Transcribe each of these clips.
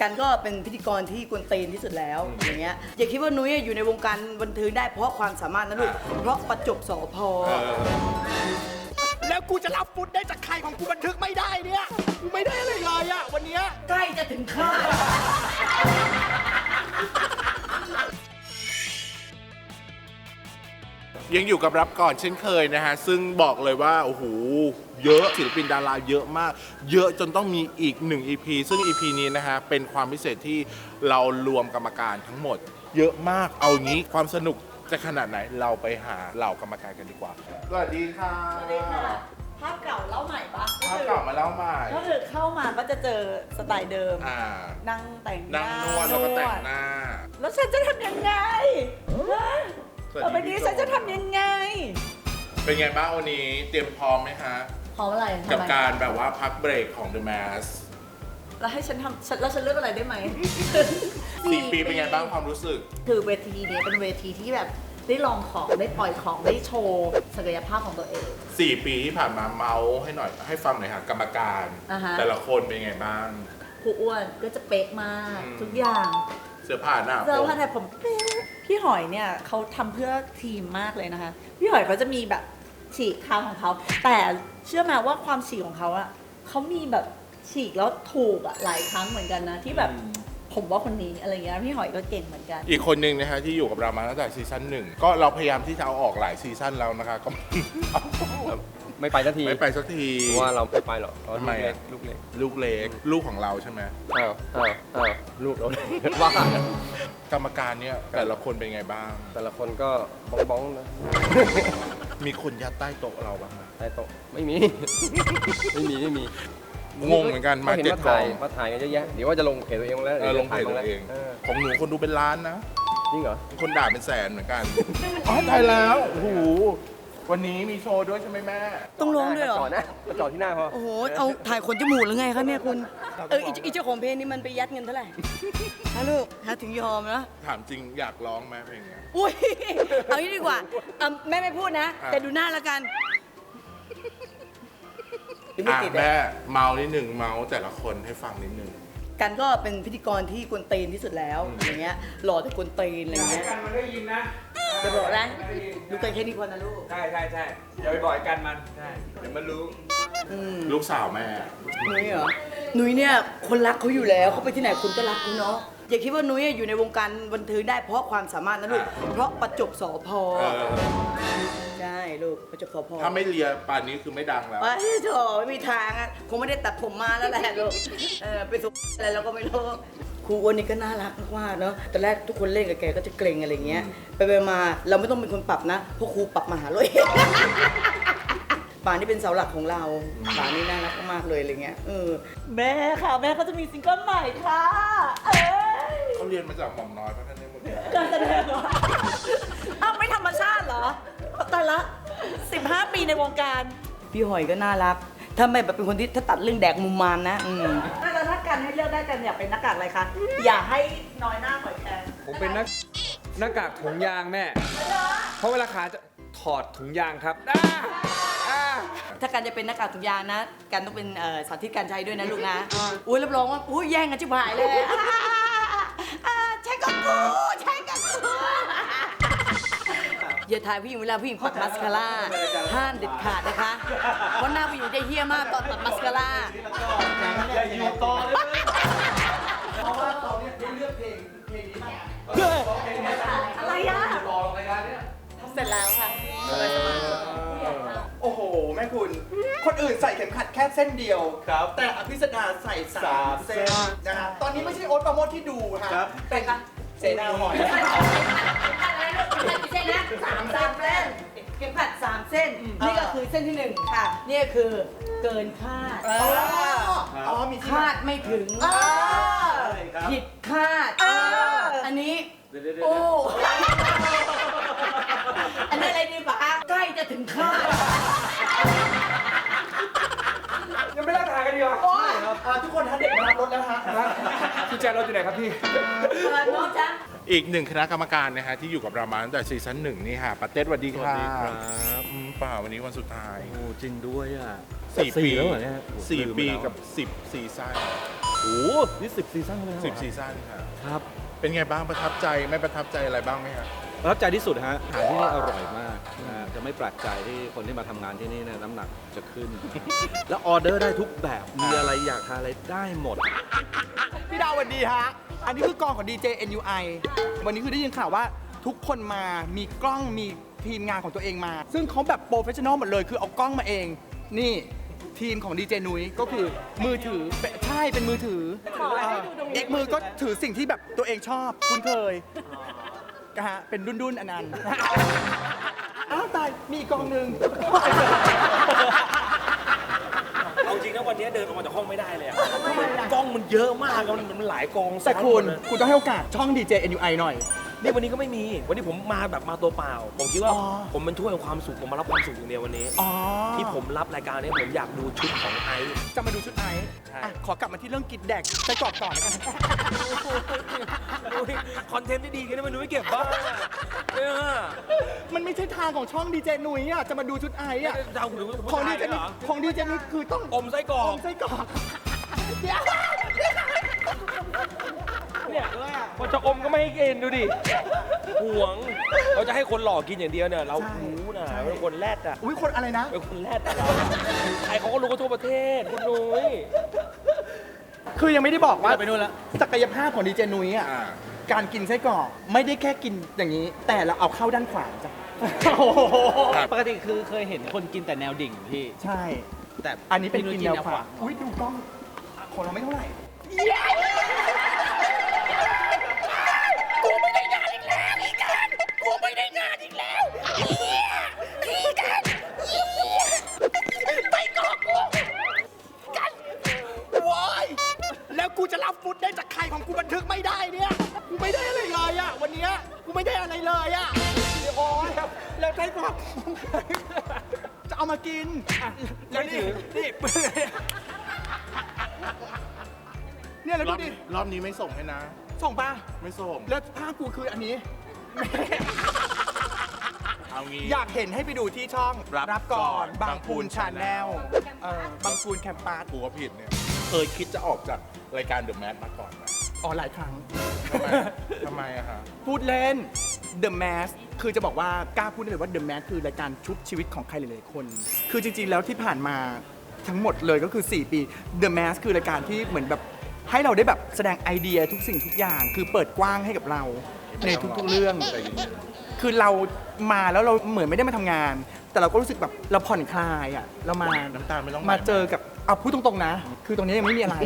กันก็เป็นพิธีกรที่กวนตีนที่สุดแล้วอย่างเงี้ยอย่าคิดว่านุ้ยอยู่ในวงการบันเทิงได้เพราะความสามารถนะลูกเพราะประจบสอพอแล้วกูจะรับฟุตได้จากใครของกูบันทึกไม่ได้เนี่ย กูไม่ได้อะไรเลยอะวันเนี้ยใกล้จะถึงคาด ยังอยู่กับรับก่อนเช่นเคยนะฮะ ซึ่งบอกเลยว่า โอ้โห เยอะศิลปินดาราเยอะมาก เยอะจนต้องมีอีกหนึ่ง EP ซึ่ง EP นี้นะฮะ เป็นความพิเศษที่เรารวมกรรมการทั้งหมด เยอะมากเอางี้ความสนุกจะขนาดไหนเราไปหาเหล่ากรรมการกันดีกว่า สวัสดีค่ะสวัสดีค่ะภาพเก่าเล่าใหม่ปะภาพเก่ามาแล้วใหม่ ก็คือเข้ามาก็จะเจอสไตล์เดิม อ่า นั่งแต่งหนั่งน้านวดแล้วก็แต่งหน้า แล้วฉันจะทำยังไง เป็นไงบ้างวันนี้เตรียมพร้อมไหมฮะพร้อมอะไรกับทำไมการแบบว่าพักเบรกของ The Mask แล้วให้ฉันทำฉันแล้วฉันเลือกอะไรได้ไหม สี่ปีเป็นไงบ้างความรู้สึก คือเวทีเนี้ยเป็นเวทีที่แบบได้ลองของได้ปล่อยของได้โชว์ศักยภาพของตัวเอง4ปีที่ผ่านมาเมาส์ให้หน่อยให้ฟังหน่อยค่ะกรรมการ อ่าฮะ แต่ละคนเป็นไงบ้าง ครูอ้วนก็จะเป๊ะมาก อืม ทุกอย่างเสื้อผ้าหน้าเสื้อผมผ้าไทยผมเป๊ะพี่หอยเนี่ยเขาทำเพื่อทีมมากเลยนะคะ พี่หอยเขาจะมีแบบ ฉีกเท้าของเขา แต่เชื่อไหมว่าความฉีกของเขาอะเขามีแบบฉีกแล้วถูกอะหลายครั้งเหมือนกันนะ ที่แบบผมว่าคนนี้อะไรเงี้ยพี่หอยก็เก่งเหมือนกัน อีกคนหนึ่งนะฮะที่อยู่กับเรามาตั้งแต่ซีซั่นหนึ่งก็เราพยายามที่จะเอาออกหลายซีซั่นแล้วนะคะก็ ไม่ไปสักทีไม่ไปสักทีเพราะว่าเราไม่ไปหรอกเพราะทำไมลูกอะเล็กลูกเล็กลูกของเราใช่ไหมลูกเล็กอ้าวอ้าวอ้าวลูกเราว่ากรรมการเนี่ยแต่ละคนเป็นไงบ้าง แต่ละคนก็บ้องบ้องๆนะ มีคนยัดใต้โต๊ะเราบ้างไหม ใต้โต๊ะไม่มี ไม่มีไม่มีงงเหมือนกันมาห็นเจ็ดว่ากอถ่ายงมาถ่ายกันเยอะแยะเดี๋ยวว่าจะลงเพจตัวเองแล้วเออลงเพจดี๋ยตัวเองเออของหนูคนดูเป็นล้านนะ จริงเหรอ คนด่าเป็นแสนเหมือนกัน อ๋อตายแล้วโอ้โห วันนี้มีโชว์ด้วยใช่ไหมแม่ต้องร้องด้วยเหรอ จอดนะจอดที่หน้าพอ โอ้โห เอาถ่ายขนจมูกหรือไงคะเนี่ยคุณ เอออีเจ้าของเพลงนี้มันไปยัดเงินเท่าไหร่ ฮะลูกฮะถึงยอมนะ ถามจริงอยากร้องไหมเพลงเนี้ยอุ้ย เอางี้ดีกว่าอะแม่ไม่พูดนะอะแต่ดูหน้าแล้วกัน อะแม่เมานิดหนึ่งเมาแต่ละคนให้ฟังนิดหนึ่ง กันก็เป็นพิธีกรที่กวนตีนที่สุดแล้วอย่างเงี้ย หล่อแต่กวนตีนอะไรเงี้ย กันมันได้ยินนะจะบอกนะ ดูกันแค่นี้พอนะลูก ใช่ใช่ใช่อย่าไปบ่อยกันมันใช่เดี๋ยวมันรู้ อืมลูกสาวแม่ นุ้ยเหรอ นุ้ยเนี่ยคนรักเขาอยู่แล้วเขาไปที่ไหนคนก็รักเขาเนาะ อย่าคิดว่านุ้ยอยู่ในวงการบันเทิงได้เพราะความสามารถนะลูก เพราะประจบสอพอเออ ใช่ลูกประจบสอพอ ถ้าไม่เลียป่านนี้คือไม่ดังแล้ว ว่าโถไม่มีทางอะ คงไม่ได้ตัดผมมาแล้วแหละลูก เออไปสุอะไรเราก็ไม่รู้ ครูอ้วนนี่ก็น่ารักมากๆเนาะแต่แรกทุกคนเล่นกับแกก็จะเกรงอะไรเงี้ย ไปไปมาเราไม่ต้องเป็นคนปรับนะเพราะครูปรับมาหาเราเองป่านนี่เป็นเสาหลักของเราป่านนี่น่ารักมากๆเลยอะไรเงี้ยเออแม่ค่ะ แม่เขาจะมีซิงเกิลใหม่ค่ะ เอ้ยเขาเรียนมาจากหม่อมน้อยพระท่านในหมดเลยการแสดงเหรออ้าวไม่ธรรมชาติเหรอแต่ละ 15 ปีในวงการ พี่หอยก็น่ารัก ถ้าไม่แบบเป็นคนที่ถ้าตัดเรื่องแดกมุมมามนะ อืมแล้วถ้า การให้เลือกได้กันอยากเป็นหน้ากากอะไรคะ อย่าให้น้อยหน้าหอยแครงผมเป็นนักหน้ากากถุงยางแม่ เพราะเวลาขาจะถอดถุงยางครับอ่าอ่าถ้าการจะเป็นหน้ากากถุงยางนะการต้องเป็นเอ่อสาธิตการใช้ด้วยนะลูกนะ อุ้ยรับรองว่าอุ้ยแย่งกันชิบหายเลยอ่าอ่าใช้กับกูใช้กับกูอย่าถ่ายผู้หญิงเวลาผู้หญิงปัดมัสคาร่าห้ามเด็ดขาดนะคะ เพราะหน้าผู้หญิงจะเฮี้ยมากต อนปัดมัสคาร่าอย่าอยู่ต่อเลยอะไรอะเสร็จแล้วค่ะโอ้โห แม่คุณ คนอื่นใส่เข็มขัดแค่เส้นเดียวครับ แต่อภิสดาใส่สามเส้นนะฮะตอนนี้ไม่ใช่โอ๊ตปราโมดที่ดูฮะครับเป็นเสนาหอยเส้นนะสามเส้น เข็มขัดสามเส้น นี่ก็คือเส้นที่หนึ่งค่ะ นี่ก็คือเกินคาดอ๋ออ๋อมีที่คาดไม่ถึงอ่าผิดคาดอ่าอันนี้เดี๋ยวเดี๋ยวเดี๋ยวโอ้ อันนี้อะไรดีปะใกล้จะถึงคาด ยังไม่เลิกถ่ายกันดีกว่าอ่าทุกคนฮะเด็กมารับรถแล้วฮะ กุญแจรถอยู่ไหนครับพี่ เปิดน้องจ๊ะ อีกหนึ่งคณะกรรมการนะฮะที่อยู่กับเรามาตั้งแต่ซีซั่นหนึ่งนี่ค่ะปาเต้สวัสดีค่ะสวัสดีครับอืมเปล่าวันนี้วันสุดท้ายโอ้จริงด้วยอะสี่ปีแล้วเหรอเนี่ยสี่ลืมปีแล้วกับสิบซีซั่นโอ้โหนี่สิบซีซั่นแล้วเหรอสิบซีซั่นค่ะ ครับเป็นไงบ้างประทับใจไม่ประทับใจอะไรบ้างไหมฮะประทับใจที่สุดฮะอาหารที่นี่อร่อยมากนะฮะจะไม่แปลกใจที่คนที่มาทำงานที่นี่เนี่ยน้ำหนักจะขึ้น แล้วออเดอร์ได้ทุกแบบมีอะไรอยากทานอะไรได้หมด พี่ดาวสวัสดีฮะ อันนี้คือกองของ DJ NUI วันนี้คือได้ยินข่าวว่าทุกคนมามีกล้องมีทีมงานของตัวเองมา ซึ่งเขาแบบโปรเฟชชั่นอลหมดเลย คือเอากล้องมาเอง นี่ทีมของดีเจนุ้ยก็คือมือถือเป็นใช่เป็นมือถืออีกมือก็ถือสิ่งที่แบบตัวเองชอบ คุ้นเคยนะฮะเป็นดุนดุนๆอันนั้น อ้าวตายมีอีกกองหนึ่งเอาจริงนะ วันนี้เดินออกมาจากห้องไม่ได้เลยอะกล้องมันเยอะมากอะมันมันหลายกองแต่ซ้อนคุณหมดเลยคุณต้องให้โอกาสช่อง DJ NUI หน่อย นี่วันนี้ก็ไม่มี วันนี้ผมมาแบบมาตัวเปล่า ผมคิดว่าอ๋อ ผมเป็นถ้วยของความสุข ผมมารับความสุขอย่างเดียววันนี้ อ๋อที่ผมรับรายการนี้ผมอยากดูชุดของไอซ์ จะมาดูชุดไอซ์ใช่ อะขอกลับมาที่เรื่องกินแดกใส่กรอบก่อนแล้วกันดูดิคอนเทนต์ที่ดีกันมันดูไม่เก็บบ้างอะเนี่ยมันไม่ใช่ทางของช่องดีเจนุ้ยอะจะมาดูชุดไอซ์อะจะเอาคุณของดีเจเหรนุ้ยอของดีเจนุ้ยคือต้องอมไส้กรออก มไส้กรอกเนี่ยพอจะอมก็ไม่ให้กินดูดิห่วงเราจะให้คนหล่อกินอย่างเดียวเนี่ย เราหูนะเป็นคนแรดอะอุ้ยคนอะไรนะเป็นคนแรดอะเราใครเขาก็รู้กันทั่วประเทศคุณนุ้ยคือยังไม่ได้บอกว่าไปนู่นละศักยภาพของดีเจนุ้ยอะอ่าการกินไส้กรอกไม่ได้แค่กินอย่างนี้ แต่เราเอาเข้าด้านขวาจ้ะปกติคือเคยเห็นคนกินแต่แนวดิ่งพี่ ใช่ แต่อันนี้เป็นพี่กินยแนวขวาอุ้ยดูกล้องของเราไม่เท่าไหร่ รับฟุตได้จากใครของกูบันทึกไม่ได้เนี่ย กูไม่ได้อะไรเลยอะวันเนี้ยกูไม่ได้อะไรเลยอะโอ้ยแล้วใช้กรอกจะเอามากินอะแล้วนี่นี่เปื่อยเนี่ยแล้วรดูอบดิรอบนี้ไม่ส่งให้นะ ส่งปะไม่ส่งแล้วภาพกูคืออันนี้ เอางี้ อยากเห็นให้ไปดูที่ช่องรับก่อน ก่อนบางพูนบางพูนชาแนล Channel เออบางพูนแคมปัส กูก็ผิดเนี่ย เคยคิดจะออกจาก รายการเดอะแมสมาก่อนไหมอ๋อหลายครั้ง ทำไมทำไมอะฮะพูดเล่น The Mask คือจะบอกว่ากล้าพูดได้เลยว่า The Mask คือรายการชุบชีวิตของใครหลายๆคน คือจริงๆ แล้วที่ผ่านมาทั้งหมดเลยก็คือ 4 ปี The Mask คือรายการที่เหมือนแบบให้เราได้แบบแสดงไอเดียทุกสิ่งทุกอย่าง คือเปิดกว้างให้กับเรา ในทุกๆเรื่องใจเย็นคือเรามาแล้วเราเหมือนไม่ได้มาทำงาน แต่เราก็รู้สึกแบบเราผ่อนคลายอะเรามาๆน้ำตาลไม่ต้องมาเจอกับเอาพูดตรงๆนะ คือตรงนี้ยังไม่มีอะไร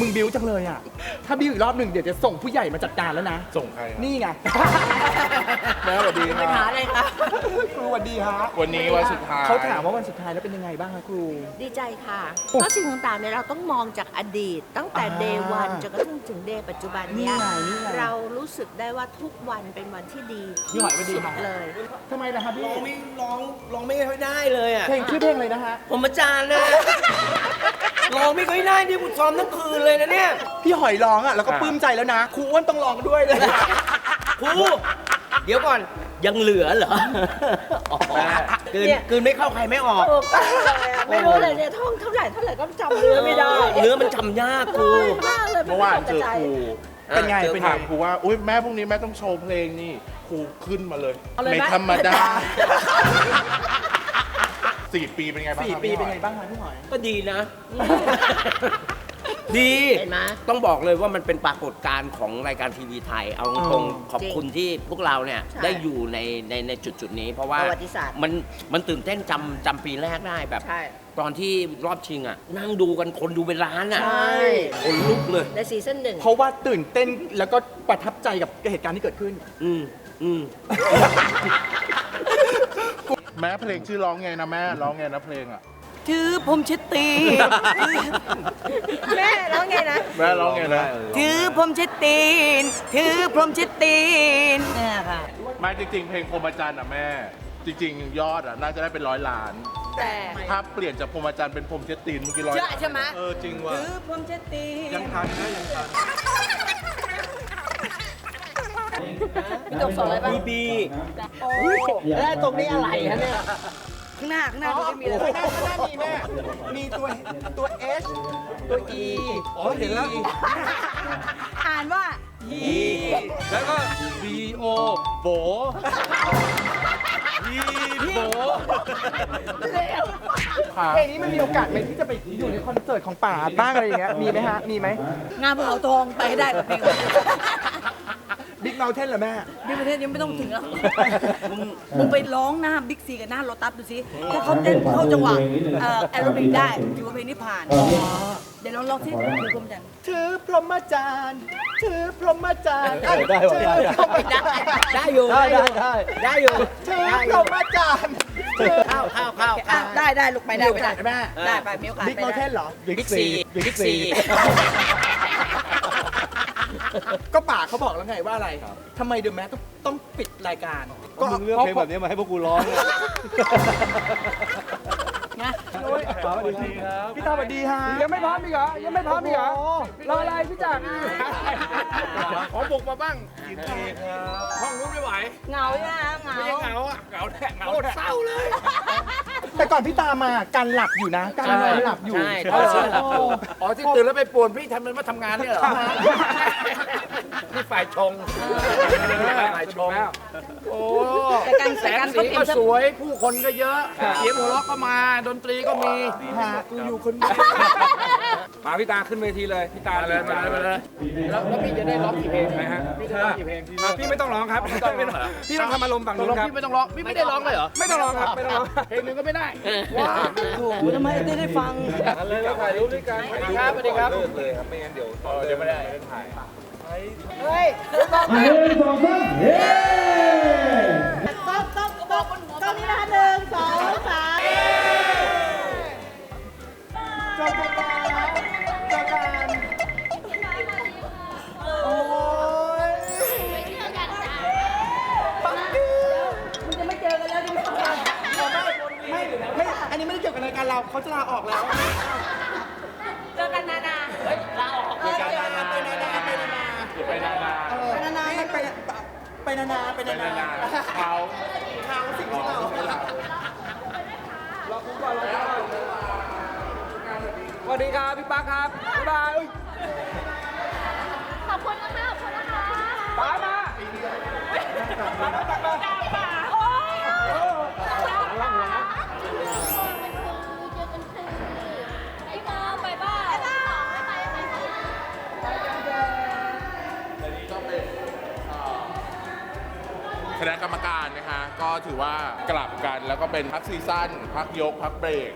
มึงบิ้วจังเลยอะ ถ้าบิ้วอีกรอบหนึ่งเดี๋ยวจะส่งผู้ใหญ่มาจัดการแล้วนะ ส่งใครอะ นี่ไง แม่สวัสดีคปัญรัหาบอะไรคะ ครูสวัสดีฮะวันนี้วันสุดท้ายเขาถามว่าวันสุดท้ายแล้วเป็นยังไงบ้างคะครู ดีใจค่ะโอ้เพราะสิ่งต่างๆเนี่ยเราต้องมองจากอดีต ตั้งแต่อ่าเดย์วันจนกระทั่งถึงเดย์ปัจจุบันเนี้ยนี่ไงนี่ไง เรารู้สึกได้ว่าทุกวันเป็นวันที่ดีพี่หอยสวัสดีสุดค่ะเลย ทำไมล่ะครับพี่ร้องไม่ร้องร้องไม่ค่อยได้เลยอะ เพลงชื่อเพลงอะไรนะฮะ ผมอาจารย์นะ ร้องไม่ค่อยได้ที่ผมซ้อมทั้งคืนเลยนะเนี่ยพี่หอยร้องอะแล้วก็ปลื้มใจแล้วนะครูอ้วนต้องร้องด้วยเลย ครูเดี๋ยวก่อนยังเหลือเหรออ๋อคืนเนี่ยคืนไม่เข้าใครไม่ออก ถูกต้องเลยอะไม่รู้เลยเนี่ยท่องเท่าไหร่เท่าไหร่ก็จำเนื้อไม่ได้เนื้อมันจำยากครูน้อยมากเลยเมื่อวานเจอครูเป็นไงเจอเป็นไง ถามครูว่าอุ้ยแม่พรุ่งนี้แม่ต้องโชว์เพลงนี่ครูขึ้นมาเลย เอาเลยไม่ไหมธรรมดาสี่ปีเป็นไงบ้างสี่ครับปีพี่หเป็นอยไงบ้างคะพี่หอย ก็ดีนะ ดี เห็นไหม ต้องบอกเลยว่ามันเป็นปรากฏการณ์ของรายการทีวีไทย เอาตรงอืมๆขอบคุณที่พวกเราเนี่ยใช่ได้อยู่ในในในจุดจุดๆนี้ เพราะว่าประวัติศาสตร์ มันมันตื่นเต้นจำจำปีแรกได้แบบ ใช่ ตอนที่รอบชิงอะ นั่งดูกันคนดูเป็นล้านอะใช่ คนลุกเลย ในซีซั่นหนึ่ง เพราะว่าตื่นเต้นแล้วก็ประทับใจกับเหตุการณ์ที่เกิดขึ้น อืมอืม แม่เพลงชื่อร้องไงนะแม่ร้องไงนะเพลงอะ ถือผมชิดตี แม่แล้วไงนะ แม่ร้องไงนะถือผมชิดตีน ถือผมชิดตีนเนี่ยค่ะ ไมาจริง ๆ เพลงพรหมจันทร์อะแม่ จริง ๆ ยอดอะน่าจะได้เป็นร้อยล้าน แต่ถ้าเปลี่ยนจากพรหมจันทร์เป็นพรหมเช็ดตีนเมื่อกี้ร้อยเชื่อล้านใช่ไหมเออจริงว่ะถือผมชิดตีนยังทันนะยังทันพี่จบสอนอะไรบ้างบีบีแล้วตรงนี้อะไรฮะเนี่ย ข้างหน้าข้างหน้าอ๋อดูสิมีอะไรข้างหน้าข้างหน้ามีแม่ มีตัวตัว H ตัว E อ๋อเห็นแล้ว อ่านว่าแล้วก็ B O โบ B โบเพลงนี้มันมีโอกาสไหมที่จะไปอยู่ในคอนเสิร์ตของป่าบ้างอะไรอย่างเงี้ย มีไหมฮะ มีไหม งานภูเขาทองไปให้ได้กับพี่บิ๊ก เมลเทนเหรอแม่ บิ๊กประเทศยังไม่ต้องถึงแล้วมึงมึงไปร้องหน้าบิ๊กซีกับหน้าโรตัสดูสิถ้าเขาเต้นเข้าจังหวะเอ่อแอโรบิกได้ถือว่าเพลงนี้ผ่านเดี๋ยวลองลองสิดูกรมจันทร์ถือพรหมจารย์ถือพรหมจารย์ได้ว่ะได้ได้ถือพรหมจารย์ได้อยู่ได้ได้ได้อยู่ถือพรหมจารย์เข้าเข้าเข้าอะได้ได้ลูกไปได้ไปได้แม่ได้ไปมีโอกาสบิ๊กไปเมลเทได้นเหรอบิ๊กซีบิ๊กซี ก็ป่าเขาบอกแล้วไงว่าอะไรทำไมเดอะแมต้องต้องปิดรายการก็มึงเลือกเพลงแบบนี้มาให้พวกกูร้องเนี่ยนะสวัสดีครับพี่ตาสวัสดีฮะยังไม่พร้อมอีกเหรอยังไม่พร้อมอีกเหรอรออะไรพี่จักรขอบุกมาบ้างกินเองห้องนู้นไม่ไหวเหงาใช่ไหมเหงาไม่ใช่เหงาอะเหงาแท้เหงาแท้เศร้าเลย แต่ก่อนพี่ตามาการหลับอยู่นะ การนอนหลับอยู่ ใช่เออใช่หลับอยู่อ๋อที่ตื่นแล้วไปป่วนพี่ทำมันมาทำงานเนี่ยเหรอนี่ฝ่ายชงฝ่ายชงโอ้แต่การแสแต่งการสีก็สวยผู้คนก็เยอะเสียงหัวเราะก็มาดนตรีก็มีฮะกูอยู่คนเดียว พาพี่ตาขึ้นเวทีเลยพี่ตามาเลยมาเลยมาเลยแล้วแล้วพี่จะได้ร้องกี่เพลงนะฮะพี่จะร้องกี่เพลงพี่อะพี่ไม่ต้องร้องครับไม่ต้องร้องเหรอพี่ต้องทำอารมณ์ฝั่งตกนู้ลนงครับพี่ไม่ต้องร้องพี่ไม่ได้ร้องเลยเหรอไม่ต้องร้องครับไม่ต้องร้องเพลงหนึงก็ไม่ได้ว้าโอ้โหทำไมได้ได้ฟังเลยเราถ่ายรูปด้วยกันสวัสดีครับสวัสดีครับเลิกเลยครับไม่งั้นเดี๋ยวเดี๋ยวไม่ได้เฮ้ยต้องต้อง ไปนานาไปนานาเขาเขาสิ่งที่เราสวัสดีครับพี่ปั๊กครับบ๊ายบายอุ๊ยขอบคุณนะคะขอบคุณนะคะป๋ามา คณะกรรมการนะคะ ก็ถือว่ากลับกันแล้วก็เป็นพักซีซั่นพักยกพักเบรก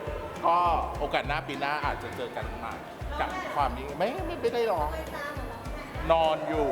ก็โอกาสหน้าปีหน้าอาจจะเจอกันใหม่กับความนี้ไม่ไม่ไม่ได้ร้อง นอนอยู่